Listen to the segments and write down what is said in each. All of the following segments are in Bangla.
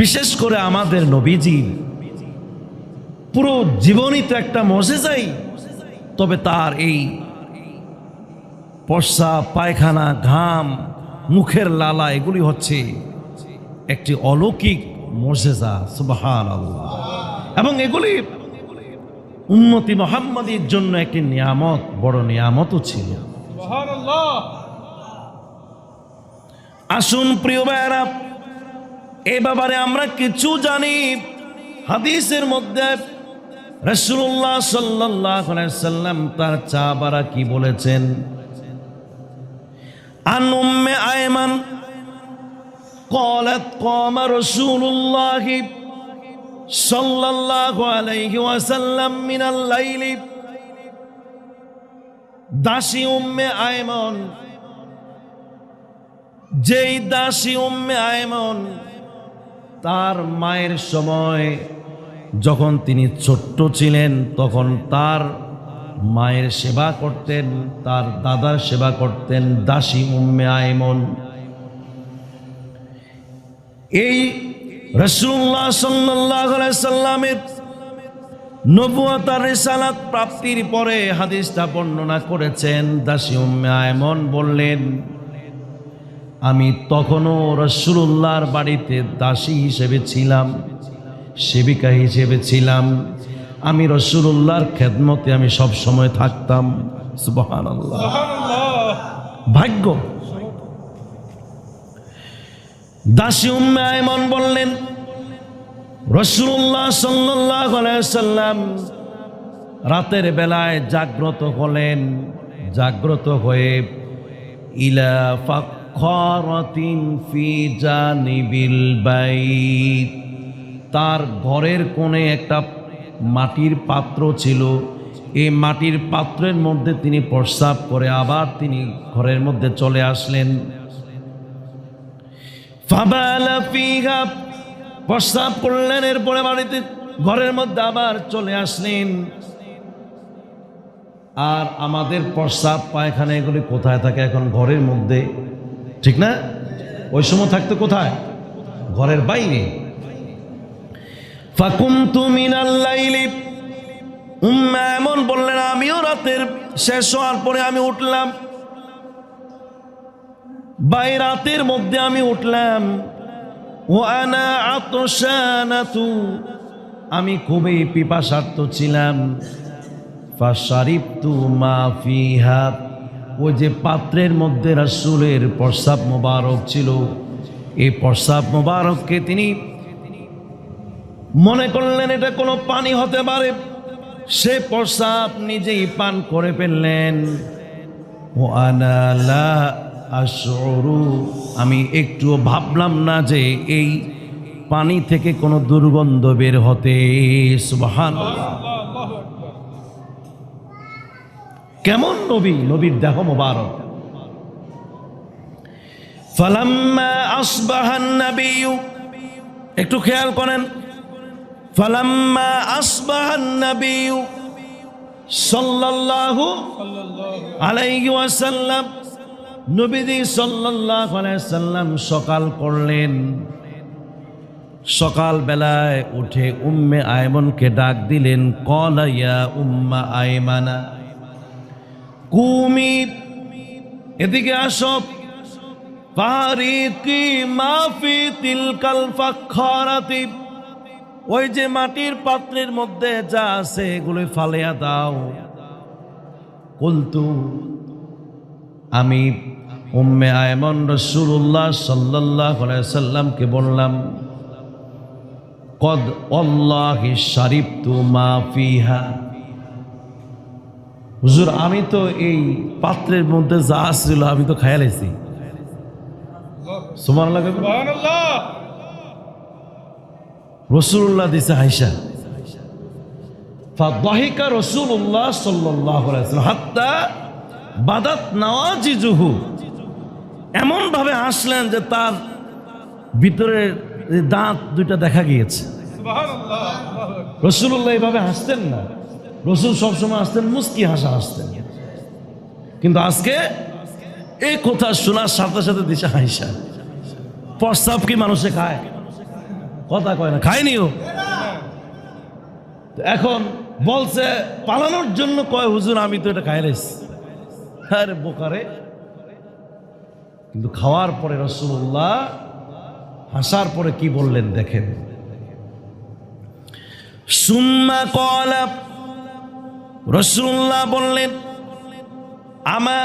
বিশেষ করে আমাদের নবীজি। পুরো জীবনই তো একটা মজেজাই তবে তার এই পর্সা পায়খানা ঘাম মুখের লালা এগুলি হচ্ছে একটি অলৌকিক মর্যাদা সুবাহান আল্লাহ এবং এগুলি উন্নতি মোহাম্মদীর জন্য একটি নিয়ামত বড় নিয়ামতও ছিল। আসুন প্রিয় ভাইয়েরা এ ব্যাপারে আমরা কিছু জানি হাদিসের মধ্যে রসুল্লাহ সাল্লাহ সাল্লাম তার চা বারা কি বলেছেন عن أم أيمن قالت قام رسول الله صلى الله عليه وسلم من الليل দাসী উম্মে আয়মন যেই দাসী উম্মে আয়মন তার মায়ের সময় যখন তিনি ছোট্ট ছিলেন, তখন তার মায়ের সেবা করতেন, তার দাদার সেবা করতেন দাসী উম্মে আয়মন এই রসুল্লাহ সাল্লাহ সাল্লামের নবুয়তার রিসালাত প্রাপ্তির পরে হাদিসটা বর্ণনা করেছেন, দাসী উম্মে আয়মন বললেন আমি তখনও রসুল্লাহর বাড়িতে দাসী হিসেবে ছিলাম সেবিকা হিসেবে ছিলাম। আমি রসুল্লাহর খেদমতে আমি সব সময় থাকতাম। সুবহান ভাগ্য। দাসী উম্মে আয়মন বললেন রসুল্লাহ সাল্লাহ সাল্লাম রাতের বেলায় জাগ্রত হলেন। জাগ্রত হয়ে ইলা ফাক্ষরাতিন ফি জানিবিল বাইত। তার ঘরের কোণে একটা মাটির পাত্র ছিল। এই মাটির পাত্রের মধ্যে তিনি প্রস্রাব করে আবার তিনি ঘরের মধ্যে চলে আসলেন। প্রস্রাব করলেন, এরপরে বাড়িতে ঘরের মধ্যে আবার চলে আসলেন। আর আমাদের প্রস্রাব পায়খানা এগুলি কোথায় থাকে এখন ঘরের মধ্যে? ঠিক না? ওই সময় থাকতো কোথায়? ঘরের বাইরে। ফাকুমতু মিনাল লাইলি। এমন বললেন, আমিও রাতের শেষ হওয়ার পরে আমি উঠলাম। বাই রাতের মধ্যে আমি উঠলাম। ও আনা আতশানাতু। আমি খুবই পিপাসার্থ ছিলাম। ফাশারিবতু মা ফিহা ওই যে পাত্রের মধ্যে রাসুলের প্রস্রাব মোবারক ছিল, এই প্রস্রাব মোবারককে তিনি মনে করলেন এটা কোনো পানি হতে পারে। সে প্রস্রাব নিজেই পান করে ফেললেন। ও আনালা আশরু, আমি একটুও ভাবলাম না যে এই পানি থেকে কোনো দুর্গন্ধ বের হতে সুবহান কেমন নবী? নবীর দেহ মোবারক। ফালাম্মা আসবাহান নাবিয়্যু একটু খেয়াল করেন। ফালাম্মা আসবাহান নাবিয়্যু সাল্লাল্লাহু আলাইহি ওয়াসাল্লাম। নবীজি সাল্লাল্লাহু আলাইহি সাল্লাম সকাল করলেন। সকাল বেলায় উঠে উম্মে আয়মনকে ডাক দিলেন, কলা ইয়া উম্মা আয়মানা? কুমি এদিকে আসো। ফারিকি মাফি তিলকাল ফাখারাতি ওই যে মাটির পাত্রের মধ্যে যা আছে এগুলো ফালিয়া দাও। কুলতু, আমি উম্মে আয়মন রসুল্লাহ সাল্লাহ সাল্লামকে বললাম, কদ অল্লাহ শারিফ তু মা ফিহা। হুজুর আমি তো এই পাত্রের মধ্যে যা ছিল আমি তো খেয়ালেছি সুমান রসুল্লাহ দিছে হাইসা রসুল্লাহ হাত্তা বাদাত নওয়াজিজুহু। এমন ভাবে হাসলেন যে তার ভিতরে দাঁত দুইটা দেখা গিয়েছে। রসুল্লাহ এইভাবে হাসতেন না। রসুল সবসময় আসতেন, মুস্কি হাসা হাসতেন। কিন্তু আজকে এই কথা শোনার সাথে সাথে দিশা হাইসা। প্রস্তাব কি মানুষে খায়? কথা কয় না খায়নিও এখন বলছে, পালানোর জন্য কয়, হুজুর, আমি তো এটা খাই লাইছি আরে বোকারে। কিন্তু খাওয়ার পরে রসুল্লাহ হাসার পরে কি বললেন দেখেন? সুম্মা কলা রসুল্লাহ বললেন আমা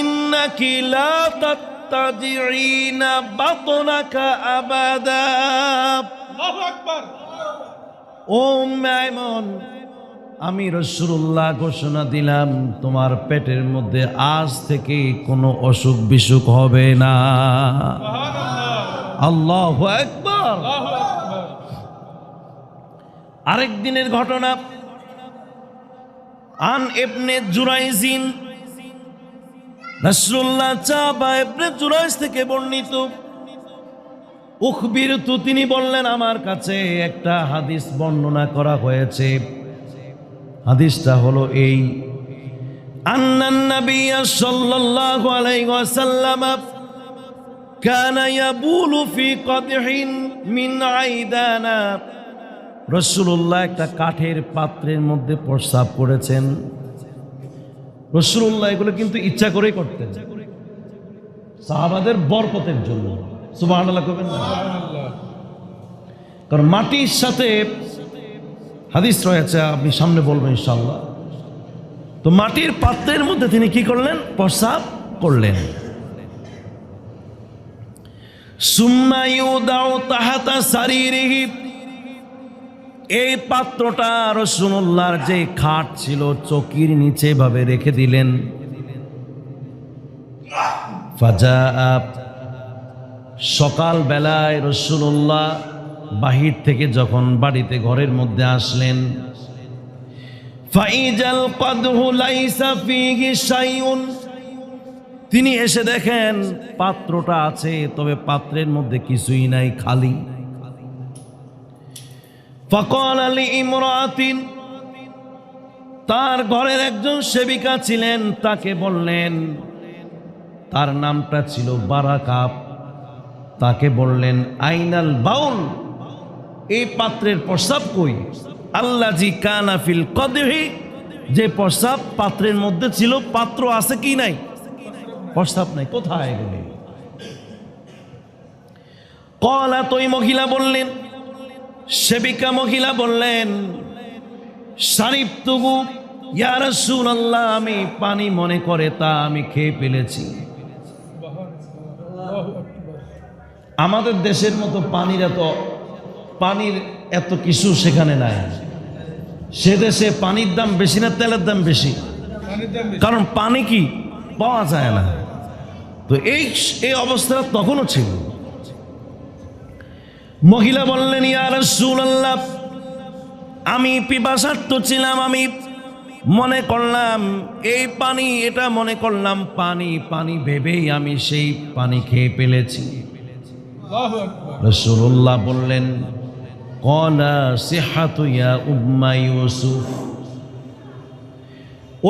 ইন্নাকি লা তাত্তাজিঈনা বাতনাকা আবাদা? ও মাইমন আমি রসুল্লাহ ঘোষণা দিলাম তোমার পেটের মধ্যে আজ থেকে কোনো অসুখ বিসুখ হবে না। আল্লাহ একবার আরেক দিনের ঘটনা আন এবনে জুরাইজিন নাসরুল্লাহ চাবা এবনে জুরাইজ থেকে বর্ণিত। উখবির তু তিনি বললেন, আমার কাছে একটা হাদিস বর্ণনা করা হয়েছে। হাদিসটা হলো এই আন্নান নবিয়া সাল্লাল্লাহু আলাইহি ওয়াসাল্লাম কানা ইয়াবুলু ফি কদহিন মিন আইদানা রসুল্লাহ একটা কাঠের পাত্রের মধ্যে প্রস্রাব করেছেন। রসুল্লাহ এগুলো কিন্তু ইচ্ছা করেই করতেন। সাহাবাদের বরকতের জন্য। কারণ মাটির সাথে হাদিস রয়েছে, আপনি সামনে বলবেন ইনশাল্লাহ তো মাটির পাত্রের মধ্যে তিনি কি করলেন? প্রস্রাব করলেন। সুম্মায়ু দাও তাহাতা সারিরিহি এই পাত্রটা রসুল্লাহর যে খাট ছিল, চকির নিচে ভাবে রেখে দিলেন। ফাজা সকাল বেলায় রসুল্লাহ বাহির থেকে যখন বাড়িতে ঘরের মধ্যে আসলেন লাইসা তিনি এসে দেখেন পাত্রটা আছে, তবে পাত্রের মধ্যে কিছুই নাই, খালি। ফকল আলী ইমরাতিন, তার ঘরের একজন সেবিকা ছিলেন, তাকে বললেন, তার নামটা ছিল বারাকাপ তাকে বললেন, আইনাল বাউল এই পাত্রের প্রস্তাব কই? আল্লাহ জি কানাফিল কদেহি, যে প্রস্তাব পাত্রের মধ্যে ছিল, পাত্র আছে কি নাই? প্রস্তাব নাই, কোথায় কলা তোই মহিলা বললেন সেবিকা মহিলা বললেন শারিফ তবু ইয়ারসুল আল্লাহ আমি পানি মনে করে তা আমি খেয়ে ফেলেছি। আমাদের দেশের মতো পানির এত পানির এত কিছু সেখানে নাই। সে দেশে পানির দাম বেশি না তেলের দাম বেশি? কারণ পানি কি? পাওয়া যায় না। তো এই এই অবস্থা তখনও ছিল। মহিলা বললেন ইয়া রাসূলুল্লাহ আমি পিপাসার্থ ছিলাম আমি মনে করলাম এই পানি এটা মনে করলাম পানি পানি ভেবেই আমি সেই পানি খেয়ে ফেলেছি। রসুল্লাহ বললেন কলা সেহাতু ইয়া উম্মা ইউসুফ।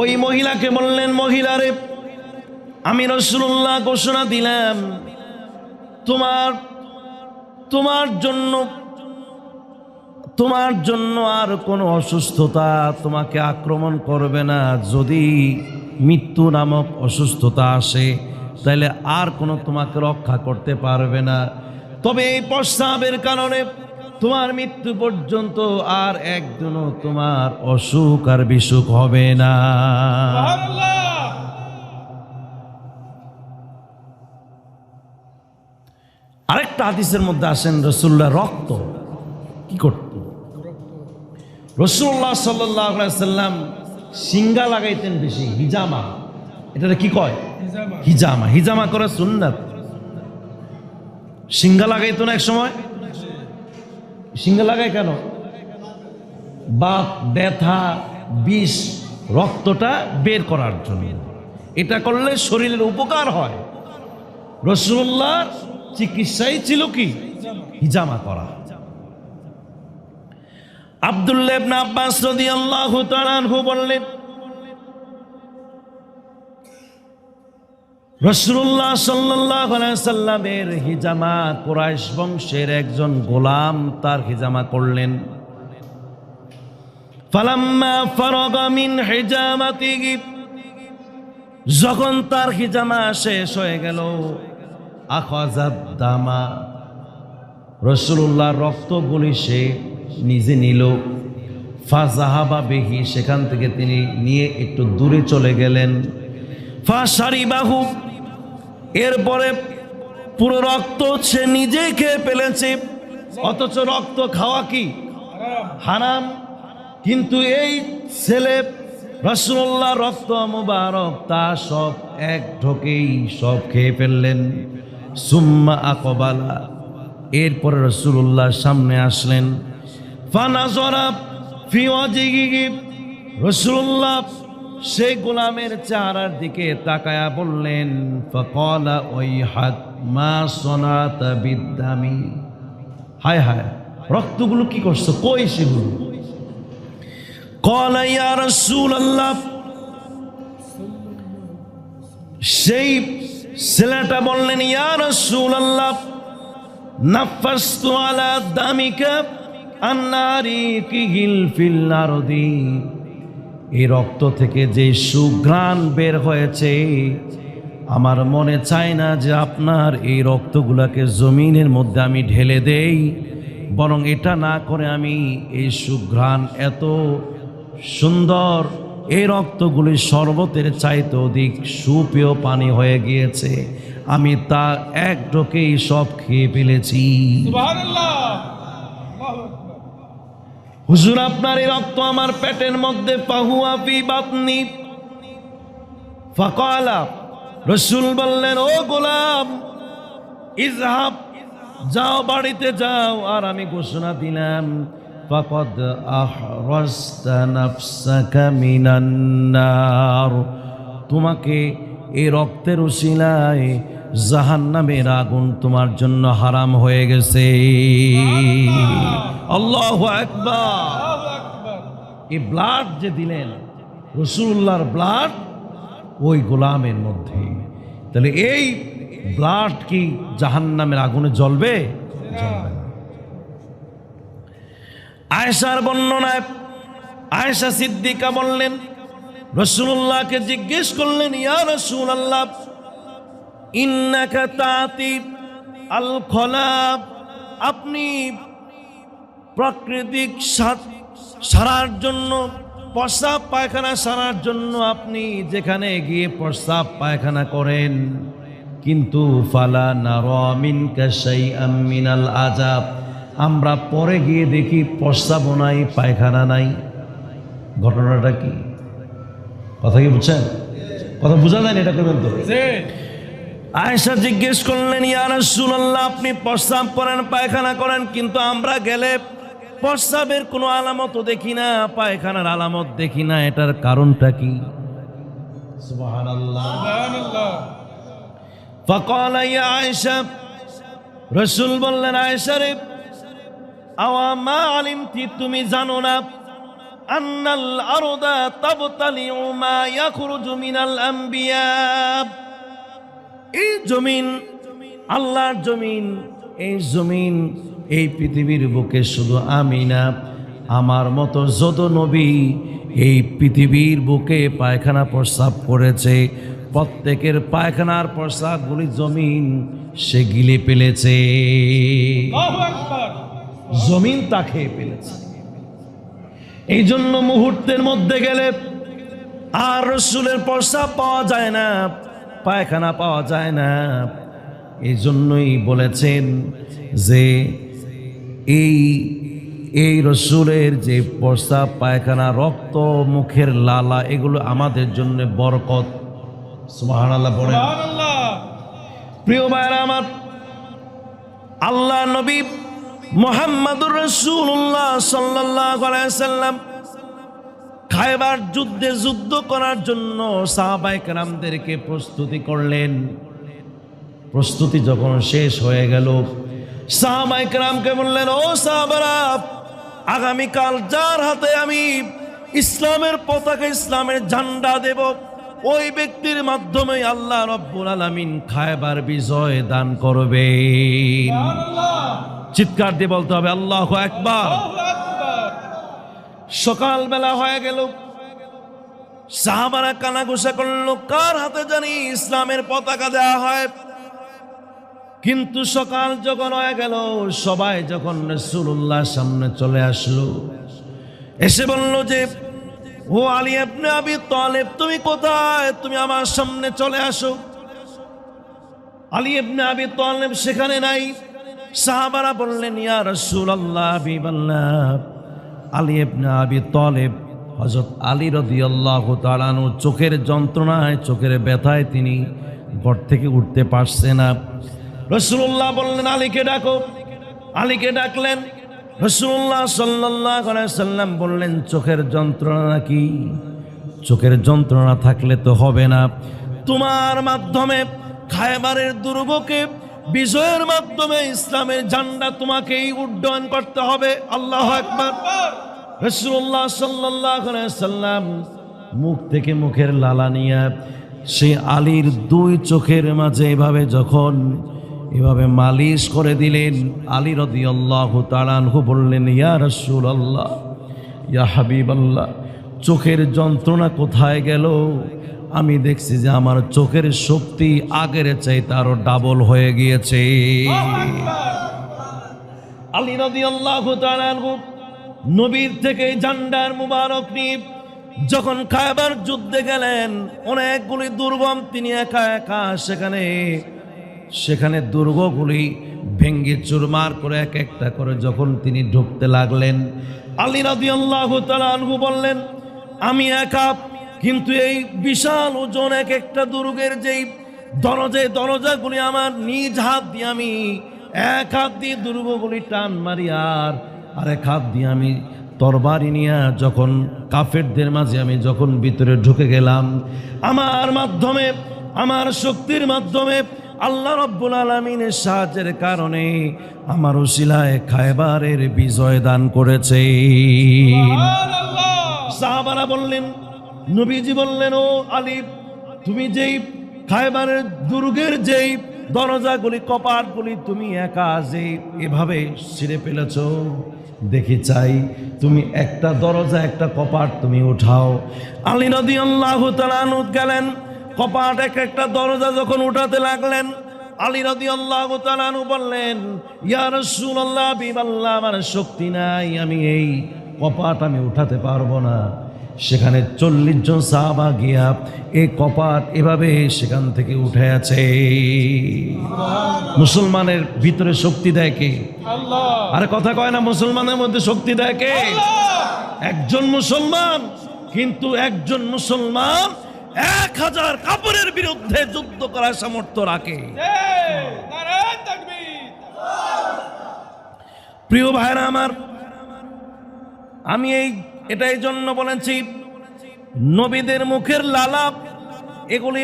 ওই মহিলাকে বললেন মহিলারে আমি রসুল্লাহ ঘোষণা দিলাম তোমার তোমার জন্য তোমার জন্য আর কোনো অসুস্থতা তোমাকে আক্রমণ করবে না। যদি মৃত্যু নামক অসুস্থতা আসে, তাহলে আর কোনো তোমাকে রক্ষা করতে পারবে না। তবে এই প্রস্তাবের কারণে তোমার মৃত্যু পর্যন্ত আর একজনও তোমার অসুখ আর বিসুখ হবে না। আরেকটা হাদিসের মধ্যে আসেন রসুল্লাহ রক্ত। কি করত? রসুল্লাহ সাল্লাম সিঙ্গা লাগাইতেন বেশি হিজামা। এটা কি কয়? হিজামা। হিজামা। করা সুন্নাত। সিঙ্গা লাগাইতো না এক সময় সিঙ্গা লাগায় কেন? বাত ব্যথা বিষ রক্তটা বের করার জন্য। এটা করলে শরীরের উপকার হয়। রসুল্লাহর চিকিৎসাই ছিল কি? হিজামা করা। আব্দুল্লাহ ইবনে আব্বাস তাআলা আনহু বললেন রসুল্লাহ সাল্লাহ সাল্লামের হিজামা কোরাইশ বংশের একজন গোলাম তার হিজামা করলেন। ফালাম্মা ফারাগা মিন হিজামাতিহি, যখন তার হিজামা শেষ হয়ে গেল আখাজাত দামা। রসুল্লাহ রক্তগুলি সে নিজে নিল। ফাজাহাবা বেহি, সেখান থেকে তিনি নিয়ে একটু দূরে চলে গেলেন। ফা সারি বাহু এরপরে পুরো রক্ত সে নিজেই খেয়ে ফেলেছে। অথচ রক্ত খাওয়া কি? হারাম। কিন্তু এই ছেলে রসুল্লাহ রক্ত মুবারক, তা সব এক ঢোকেই সব খেয়ে ফেললেন। সুম্মা আকবালা। এরপরে রসুল্লাহ সামনে আসলেন। ফানাজরা ফি ওয়াজিহি রসুল্লাহ সেই গোলামের চেহারার দিকে তাকায়া বললেন, ফকলা ওই হাত মা সোনাতা বিদ্যামি হায় হায়, রক্তগুলো কি করছ? কই সেগুলো? কলা ইয়া রসুল আল্লাহ সেই ছেলেটা বললেন ইয়ার রসুল আল্লাহ নাফাস্তু আলা দামিকা আন্নারি কিহিল ফিল নারদি এই রক্ত থেকে যে সুঘ্রাণ বের হয়েছে, আমার মনে চায় না যে আপনার এই রক্তগুলাকে জমিনের মধ্যে আমি ঢেলে দেই, বরং এটা না করে আমি এই সুঘ্রাণ এত সুন্দর এই রক্তগুলি শরবতের চাইতে অধিক সুপেয় পানি হয়ে গিয়েছে। আমি তা এক ঢোকেই সব খেয়ে ফেলেছি। হুজুর আপনার এই রক্ত আমার পেটের মধ্যে পাহুয়া ফি বাতনি। ফাকালা রসুল বললেন ও গোলাম ইজহাব যাও বাড়িতে যাও। আর আমি ঘোষণা দিলাম ফাকদ আহরাস্তা নাফসাকা মিনান নার তোমাকে এই রক্তের উশিলায় জাহান্নামের আগুন তোমার জন্য হারাম হয়ে গেছে। আল্লাহ একবার এই ব্লাড যে দিলেন রসুল্লাহর ব্লাড ওই গোলামের মধ্যে। তাহলে এই ব্লাড কি জাহান্নামের আগুনে জ্বলবে? জ্বলবে না। আয়েশার বর্ণনায় আয়েশা সিদ্দিকা বললেন রসুল্লাহকে জিজ্ঞেস করলেন, ইয়া রসুল আল্লাহ ইন্নাকা আপনি প্রাকৃতিক সারার জন্য প্রস্রাব পায়খানা সারার জন্য আপনি যেখানে গিয়ে প্রস্রাব পায়খানা করেন। কিন্তু ফালা নারমিন কাশাই আমিনাল আজাব আমরা পরে গিয়ে দেখি প্রস্তাবও নাই পায়খানা নাই। ঘটনাটা কি? কথা কি বুঝছেন? কথা বোঝা যায়নি এটা করবেন তো? আয়েশা জিজ্ঞেস করলেন ইয়ার সুনাল্লাহ আপনি প্রস্তাব করেন পায়খানা করেন কিন্তু আমরা গেলে প্রস্তাবের কোনো আলামত দেখি না পায়খানার আলামত দেখি না এটার কারণটা কি? ফকল রসুল বললেন আয়েশা রে তুমি জানো না? মা এই আল্লাহর জমিন, এই এই পৃথিবীর বুকে শুধু আমি না, আমার মতো যত নবী এই পৃথিবীর বুকে পায়খানা প্রস্রাব করেছে, প্রত্যেকের পায়খানার প্রস্রাবগুলি জমিন সে গিলে ফেলেছে। জমিন তা খেয়ে ফেলেছে। এই জন্য মুহূর্তের মধ্যে গেলে আর রসুলের প্রস্রাব পাওয়া যায় না পায়খানা পাওয়া যায় না। এই জন্যই বলেছেন যে এই এই রসুলের যে প্রস্রাব পায়খানা রক্ত মুখের লালা এগুলো আমাদের জন্য বরকত। প্রিয় ভাইরা আমার আল্লাহ নবী মোহাম্মদুর রসুল্লাহ সাল্লাহ সাল্লাম খাইবার যুদ্ধে যুদ্ধ করার জন্য সাহাবাই কেরামদেরকে প্রস্তুতি করলেন। প্রস্তুতি যখন শেষ হয়ে গেল সাহাবাই কেরামকে বললেন, ও সাহাবারা, আগামীকাল যার হাতে আমি ইসলামের পতাকা, ইসলামের ঝান্ডা দেব, ওই ব্যক্তির মাধ্যমে আল্লাহ রব্বুল আলামিন খায়বার বিজয় দান করবেন। চিৎকার দিয়ে বলতে হবে আল্লাহ একবার সকালবেলা হয়ে গেল। সাহাবারা কানাঘুষা করল কার হাতে জানি ইসলামের পতাকা দেওয়া হয়? কিন্তু সকাল যখন হয়ে গেল সবাই যখন রসুল্লাহ সামনে চলে আসলো এসে বলল যে ও আলী আপনি আবি তলেব তুমি কোথায়? তুমি আমার সামনে চলে আসো। আলী ইবনে আবি তলেব সেখানে নাই। সাহাবারা বললেন, ইয়া রাসূলুল্লাহ আল্লাহ আলী ইবনে আবি তলেব হযরত আলী রাদিয়াল্লাহু তাআলা আনহু চোখের যন্ত্রণায়, চোখের ব্যথায় তিনি ঘর থেকে উঠতে পারছে না। রসুল্লাহ বললেন, আলীকে ডাকো। আলীকে ডাকলেন। রসুল্লাহ সাল্লাহ সাল্লাম বললেন, চোখের যন্ত্রণা নাকি চোখের যন্ত্রণা থাকলে তো হবে না। তোমার মাধ্যমে খায়বারের দুর্গকে বিজয়ের মাধ্যমে ইসলামের ঝান্ডা তোমাকেই উড্ডয়ন করতে হবে। আল্লাহ একবার রসুল্লাহ সাল্লাহ সাল্লাম মুখ থেকে মুখের লালা নিয়ে সে আলীর দুই চোখের মাঝে এভাবে যখন এভাবে মালিশ করে দিলেন, আলী রদি আল্লাহ তালানহু বললেন, ইয়া রসুল আল্লাহ ইয়া হাবিব আল্লাহ চোখের যন্ত্রণা কোথায় গেল? আমি দেখছি যে আমার চোখের শক্তি আগের চাইতে তারও ডাবল হয়ে গিয়েছে। আলী রদি আল্লাহ নবীর থেকে ঝান্ডার মুবারক নিয়ে যখন খায়বার যুদ্ধে গেলেন, অনেকগুলি দুর্গম তিনি একা একা সেখানে সেখানে দুর্গগুলি ভেঙ্গে চুরমার করে এক একটা করে যখন তিনি ঢুকতে লাগলেন, আলী রাদি আল্লাহ বললেন, আমি একা কিন্তু এই বিশাল ওজন এক একটা দুর্গের যেই দরজায় দরজাগুলি আমার নিজ হাত দিয়ে আমি এক হাত দিয়ে দুর্গগুলি টান মারি আর আরেক হাত দিয়ে আমি তরবারি নিয়ে যখন কাফেরদের মাঝে আমি যখন ভিতরে ঢুকে গেলাম আমার মাধ্যমে আমার শক্তির মাধ্যমে আল্লাহ রব্বুল আলমিনের সাহায্যের কারণে আমার উশিলায় খায়বারের বিজয় দান করেছে। সাহাবারা বললেন নবীজি বললেন, ও আলী, তুমি যেই খায়বারের দুর্গের যেই দরজাগুলি, কপাটগুলি তুমি একা যে এভাবে ছিঁড়ে ফেলেছ, দেখি চাই তুমি একটা দরজা, একটা কপাট তুমি উঠাও। আলী নদী আল্লাহ তালানুদ গেলেন, কপাট এক একটা দরজা যখন উঠাতে লাগলেন, আলী রদি আল্লাহ তালানু বললেন, ইয়া রসুল আল্লাহ বিবাল্লাহ আমার শক্তি নাই, আমি এই কপাট আমি উঠাতে পারব না। সেখানে চল্লিশ জন সাহাবা গিয়া এই কপাট এভাবে সেখান থেকে উঠে আছে। মুসলমানের ভিতরে শক্তি দেয় কে? আরে কথা কয় না মুসলমানের মধ্যে শক্তি দেয় কে? একজন মুসলমান কিন্তু একজন মুসলমান এক হাজার কাপড়ের বিরুদ্ধে যুদ্ধ করার সামর্থ্য রাখে। প্রিয় ভাইরা আমার আমি এই এটাই জন্য বলেছি, নবীদের মুখের লালাপ এগুলি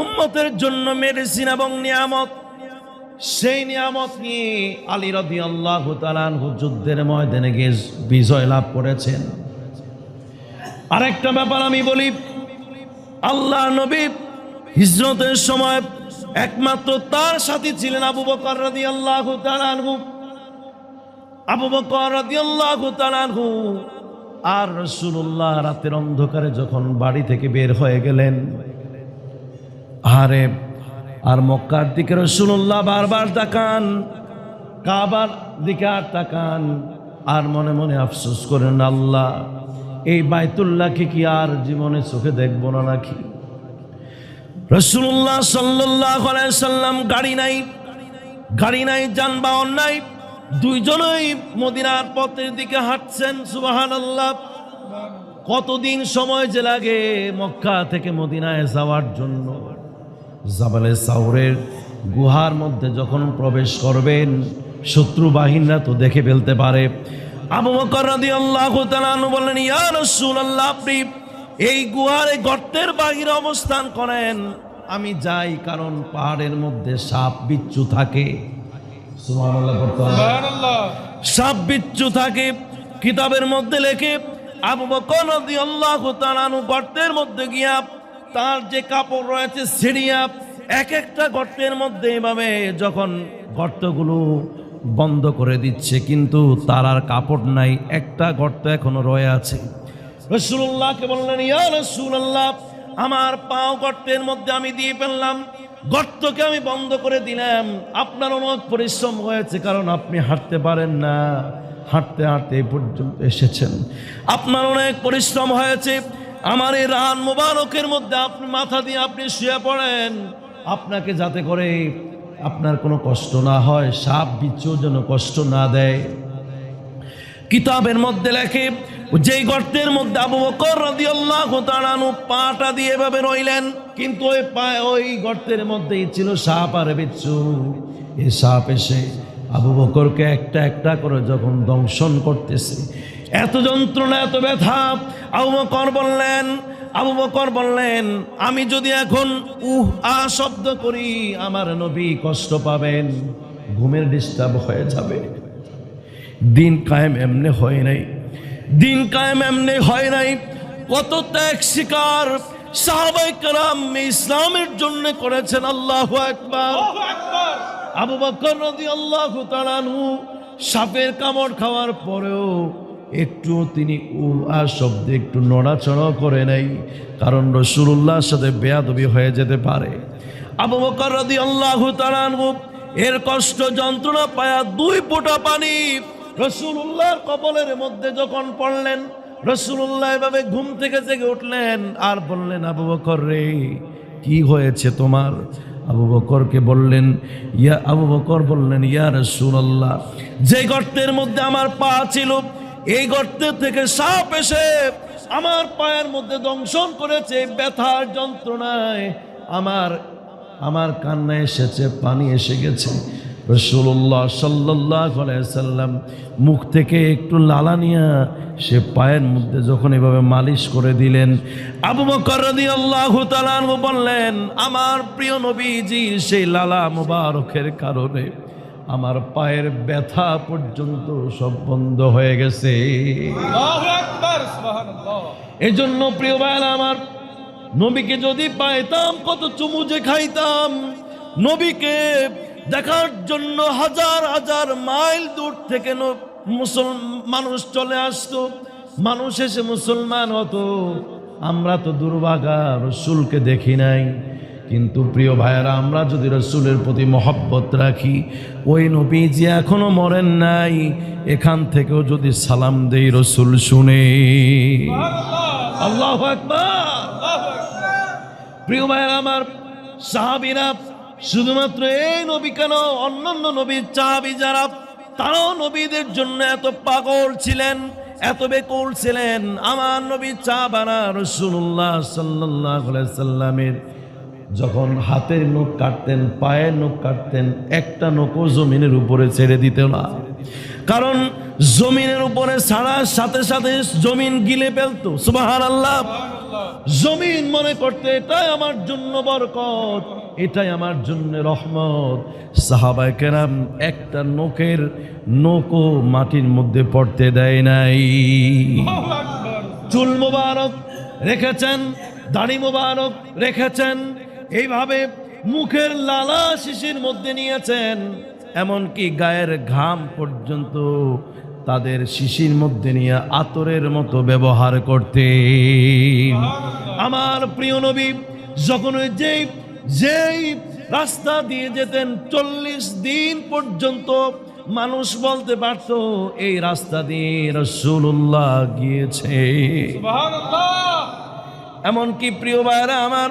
উম্মতের জন্য মেডিসিন এবং নিয়ামত। সেই নিয়ামত নিয়ে আলী রদি আল্লাহ যুদ্ধের ময়দানে গিয়ে বিজয় লাভ করেছেন। আরেকটা ব্যাপার আমি বলি, আল্লাহ নবী হিজরতের সময় একমাত্র তার সাথী ছিলেন আবু বকর রাদি আল্লাহ আবু বকর রাদি আল্লাহ আর রসুল্লাহ রাতের অন্ধকারে যখন বাড়ি থেকে বের হয়ে গেলেন, আরে, আর মক্কার দিকে রসুল্লাহ বারবার তাকান, কাবার দিকে আর তাকান, আর মনে মনে আফসোস করেন, আল্লাহ, এই বাইতুল্লাহকে কি আর জীবনে চোখে দেখব না নাকি? রসুল্লাহ সাল্লাহ সাল্লাম, গাড়ি নাই গাড়ি নাই, যানবাহন নাই দুইজনই মদিনার পথের দিকে হাঁটছেন সুবাহান আল্লাহ কতদিন সময় যে লাগে মক্কা থেকে মদিনায় যাওয়ার জন্য। জাবালে সাউরের গুহার মধ্যে যখন প্রবেশ করবেন, শত্রু বাহিনীরা তো দেখে ফেলতে পারে। আবু বকর রাদিয়াল্লাহু তাআলা বললেন, ইয়া রাসূলুল্লাহ, আপনি এই গুহার গর্তের বাহিরে অবস্থান করেন। আমি যাই কারণ পাহাড়ের মধ্যে সাপ, বিচ্ছু থাকে। সাপ বিচ্ছু থাকে। কিতাবের মধ্যে লেখে আবু বকর রাদিয়াল্লাহু তাআলা আনহু গর্তের মধ্যে গিয়া তার যে কাপড় রয়েছে সিরিয়া এক একটা গর্তের মধ্যে এভাবে যখন গর্তগুলো বন্ধ করে দিচ্ছে কিন্তু তার আর কাপড় নাই একটা গর্ত এখনও রয়ে আছে। রসুল্লাহকে বললেন ইয়া রসুল্লাহ আমার পাও গর্তের মধ্যে আমি দিয়ে ফেললাম। গর্তকে আমি বন্ধ করে দিলাম। আপনার অনেক পরিশ্রম হয়েছে, কারণ আপনি হাঁটতে পারেন না। হাঁটতে হাঁটতে পর্যন্ত এসেছেন। আপনার অনেক পরিশ্রম হয়েছে। আমার এই রান মোবারকের মধ্যে আপনি মাথা দিয়ে আপনি শুয়ে পড়েন। আপনাকে যাতে করে আপনার কোনো কষ্ট না হয়, সাপ, বিচ্ছু যেন কষ্ট না দেয়। কিতাবের মধ্যে লেখে, যেই গর্তের মধ্যে আবু বকর রাদিয়াল্লাহু তাআলা আনহু পাটা দিয়ে এভাবে রইলেন, কিন্তু ওই পায়ে ওই গর্তের মধ্যেই ছিল সাপ আর বিচ্ছু। এই সাপ এসে আবু বকরকে একটা একটা করে যখন দংশন করতেছে, এত যন্ত্রণা, এত ব্যথা, আবু বকর বললেন, আবু বকর বললেন, আমি যদি এখন উহ, আ শব্দ করি, আমার নবী কষ্ট পাবেন, ঘুমের ডিস্টার্ব হয়ে যাবে। দিন কায়েম এমনি হয় নাই। দিন কায়েম এমনি হয় নাই। কত ত্যাগ শিকার সাহাবাই কালাম ইসলামের জন্য করেছেন আল্লাহ একবার আবু বকর রদি আল্লাহ তালানহু সাপের কামড় খাওয়ার পরেও একটু তিনি উ আর শব্দে একটু নড়াচড়া করে নাই কারণ রসুল্লাহর সাথে বেয়াদবি হয়ে যেতে পারে। আবু বকর রদি আল্লাহ তালানহু এর কষ্ট যন্ত্রণা পায়া দুই ফোঁটা পানি রসুল্লাহর কবলের মধ্যে যখন পড়লেন, রসুল্লাহ এভাবে ঘুম থেকে জেগে উঠলেন, আর বললেন, আবু বকর রে, কি হয়েছে তোমার? আবু বকরকে বললেন, ইয়া আবু বকর বললেন, ইয়া রসুল্লাহ, যে গর্তের মধ্যে আমার পা ছিল, এই গর্তের থেকে সাপ এসে আমার পায়ের মধ্যে দংশন করেছে, ব্যথার যন্ত্রণায় আমার আমার কান্নায় এসেছে, পানি এসে গেছে। রসুল্লাহ সাল্লাহ সাল্লাম মুখ থেকে একটু লালা নিয়া সে পায়ের মধ্যে যখন এভাবে মালিশ করে দিলেন আবু তাআলা আনহু বললেন আমার প্রিয় নবীজি সেই লালা মুবারকের কারণে আমার পায়ের ব্যথা পর্যন্ত সব বন্ধ হয়ে গেছে। আল্লাহু এজন্য প্রিয় ভাইরা আমার নবীকে যদি পাইতাম কত চুমু যে খাইতাম নবীকে দেখার জন্য হাজার হাজার মাইল দূর থেকে মানুষ চলে আসতো। মানুষ এসে মুসলমান হতো। আমরা তো দুর্ভাগা রসুলকে দেখি নাই। কিন্তু প্রিয় ভাইয়েরা, আমরা যদি রসুলের প্রতি মহব্বত রাখি, ওই নবী যে এখনও মরেন নাই। এখান থেকেও যদি সালাম দেই রসুল শুনে। আল্লাহ প্রিয় ভাইয়েরা, আমার সাহাবিরা শুধুমাত্র এই নবী কেন? অন্যান্য নবীর চাবি যারা, তারাও নবীদের জন্য এত পাগল ছিলেন, এত বেকুল ছিলেন। আমার নবী চা বানা রসুল্লাহ সাল্লাহ সাল্লামের। যখন হাতের নখ কাটতেন, পায়ের নখ কাটতেন, একটা নখও জমিনের উপরে ছেড়ে দিত না। কারণ জমিনের উপরে ছাড়ার সাথে সাথে জমিন গিলে ফেলতো। সুবাহার আল্লাহ জমিন মনে করতে এটাই আমার জন্য বরকত, এটাই আমার জন্য রহমত। সাহাবাই কেরাম একটা নোকের নৌকো মাটির মধ্যে পড়তে দেয় নাই। চুল মোবারক রেখেছেন, দাড়ি মোবারক রেখেছেন, এইভাবে মুখের লালা শিশির মধ্যে নিয়েছেন। এমনকি গায়ের ঘাম পর্যন্ত তাদের শিশির মধ্যে নিয়ে আতরের মতো ব্যবহার করতে আমার প্রিয় নবী যখন ওই যেই যেই রাস্তা দিয়ে যেতেন চল্লিশ দিন পর্যন্ত মানুষ বলতে পারতো এই রাস্তা দিয়ে রসুল্লাহ গিয়েছে। এমনকি প্রিয় ভাইরা আমার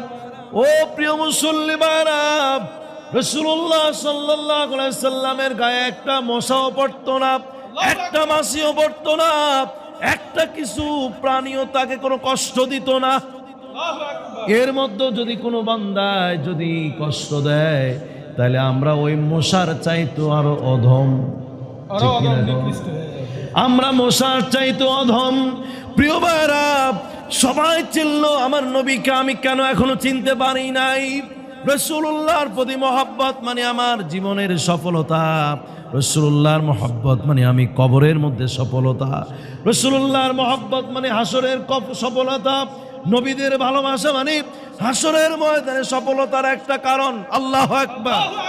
ও প্রিয় মুসল্লি ভাইরা রসুল্লাহ সাল্লাহ সাল্লামের গায়ে একটা মশাও পড়তো না একটা মাসিও পড়তো না একটা কিছু প্রাণীও তাকে কোনো কষ্ট দিত না। এর মধ্যে যদি কোনো বান্দায় যদি কষ্ট দেয় তাহলে আমরা ওই মশার চাইতো আরও অধম। আমরা মশার চাইতো অধম। প্রিয় ভাইরা সবাই চিনল আমার নবীকে আমি কেন এখনও চিনতে পারি নাই? রসুল্লাহর প্রতি মহাব্বত মানে আমার জীবনের সফলতা। রসুল্লাহর মহব্বত মানে আমি কবরের মধ্যে সফলতা। রসুল্লাহর মহব্বত মানে হাসরের কপ- সফলতা। নবীদের ভালোবাসা মানে হাসরের ময়দানে সফলতার একটা কারণ। আল্লাহ একবার